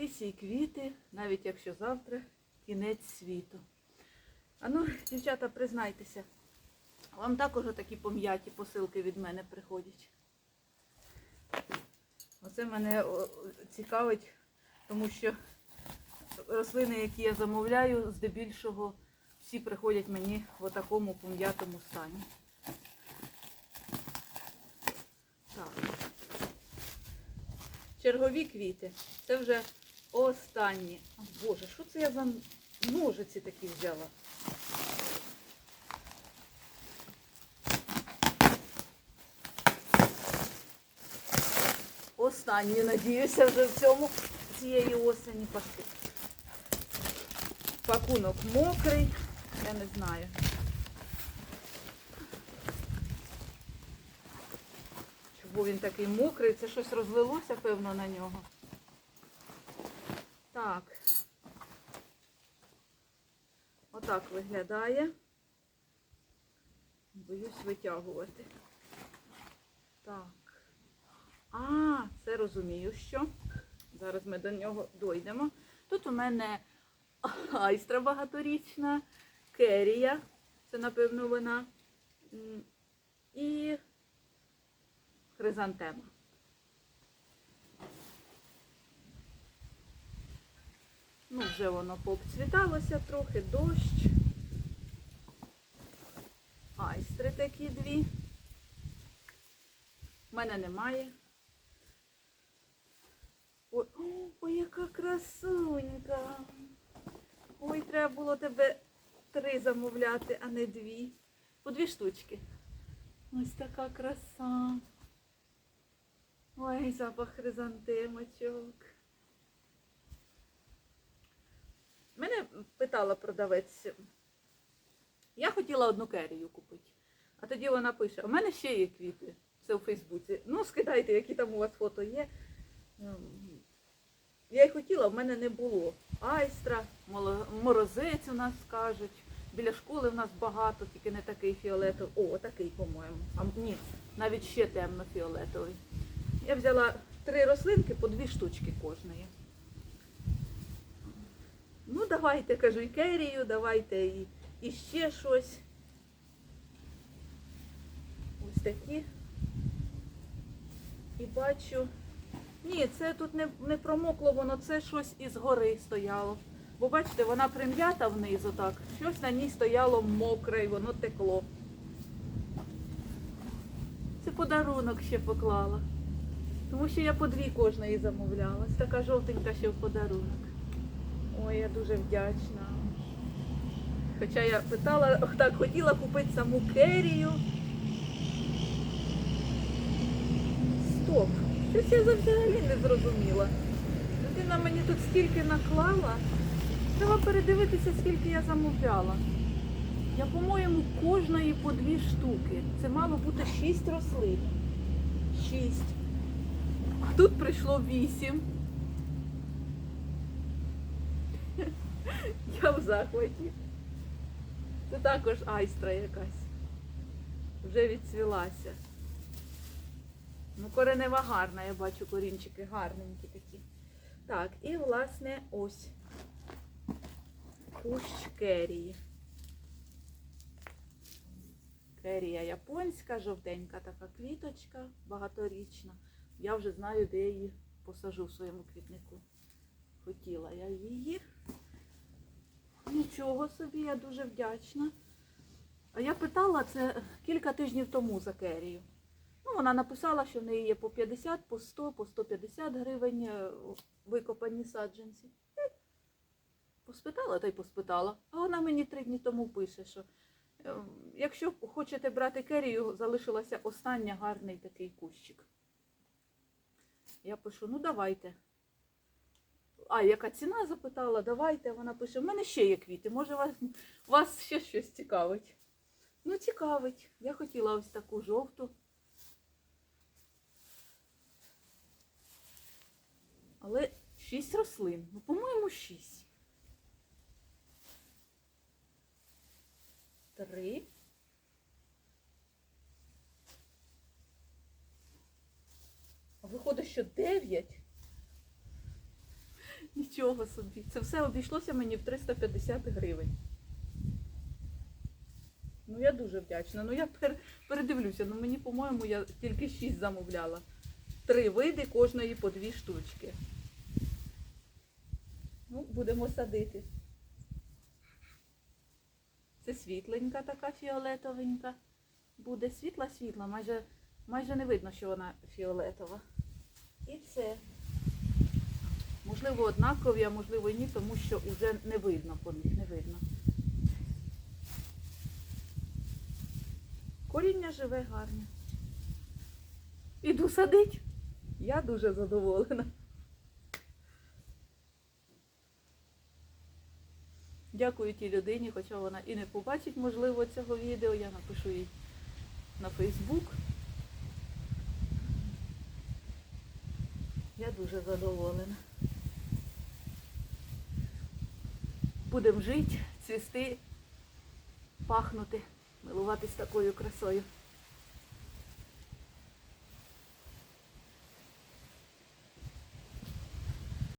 зберегтися і квіти, навіть якщо завтра кінець світу. А ну, дівчата, признайтеся, вам також такі пом'яті посилки від мене приходять. Оце мене цікавить, тому що рослини, які я замовляю, здебільшого всі приходять мені в такому пом'ятому стані. Так. Чергові квіти. Це вже останні. О, Боже, що це я за ножиці такі взяла? Останні, надіюся, вже в цьому цієї осені паски. Пакунок мокрий, я не знаю. Чого він такий мокрий? Це щось розлилося, певно, на нього. Так. Отак виглядає. Боюсь витягувати. Так. А, це розумію, що. Зараз ми до нього дойдемо. Тут у мене айстра багаторічна, керія, це, напевно, вона. І хризантема. Ну, вже воно пообцвіталося трохи, дощ. Айстри такі дві. У мене немає. Ой, ой, яка красунька. Ой, треба було тебе три замовляти, а не дві. По дві штучки. Ось така краса. Ой, запах хризантемочок. Мене питала продавець. Я хотіла одну керію купити. А тоді вона пише: у мене ще є квіти. Це у Фейсбуці. Ну, скидайте, які там у вас фото є. Ем, Я й хотіла, в мене не було. Айстра, морозець у нас кажуть. Біля школи в нас багато, тільки не такий фіолетовий. О, такий, по-моєму. А ні, навіть ще темно-фіолетовий. Я взяла три рослинки по дві штучки кожної. Ну, давайте, кажу, і керію, давайте і, і ще щось. Ось такі. І бачу. Ні, це тут не, не промокло, воно це щось із гори стояло. Бо бачите, вона прим'ята вниз отак. Щось на ній стояло мокре і воно текло. Це подарунок ще поклала. Тому що я по дві кожної замовляла. Ось така жовтенька ще в подарунок. Ой, я дуже вдячна. Хоча я питала, так, хотіла купити саму керію. Стоп. Щось я взагалі не зрозуміла. Людина мені тут стільки наклала. Треба передивитися, скільки я замовляла. Я, по-моєму, кожної по дві штуки. Це мало бути шість рослин. Шість. А тут прийшло вісім. Я в захваті. Це також айстра якась. Вже відцвілася. Ну, коренева гарна, я бачу корінчики гарненькі такі. Так, і власне ось кущ керії. Керія японська, жовтенька така квіточка, багаторічна. Я вже знаю, де її посажу в своєму квітнику. Хотіла я її. Нічого собі, я дуже вдячна. А я питала це кілька тижнів тому за керію. Ну, вона написала, що в неї є по 50, по 100, по 150 гривень е, викопані саджанці. Поспитала та й поспитала. А вона мені три дні тому пише, що е, якщо хочете брати керію, залишилася остання гарний такий кущик. Я пишу, ну давайте. А, яка ціна запитала, давайте. Вона пише, в мене ще є квіти, може вас, вас ще щось цікавить. Ну, цікавить. Я хотіла ось таку жовту. Але шість рослин. Ну, по-моєму, шість. Три. Виходить, що дев'ять. Нічого собі. Це все обійшлося мені в 350 гривень. Ну я дуже вдячна. Ну я пер- передивлюся. Ну мені, по-моєму, я тільки 6 замовляла. Три види кожної по дві штучки. Ну, будемо садити. Це світленька така фіолетовенька. Буде світла-світла, майже, майже не видно, що вона фіолетова. І це. Можливо, однакові, а можливо і ні, тому що вже не видно по них, не видно. Коріння живе гарне. Іду садить. Я дуже задоволена. Дякую тій людині, хоча вона і не побачить, можливо, цього відео. Я напишу їй на Фейсбук. Я дуже задоволена. Будемо жити, цвісти, пахнути, милуватись такою красою.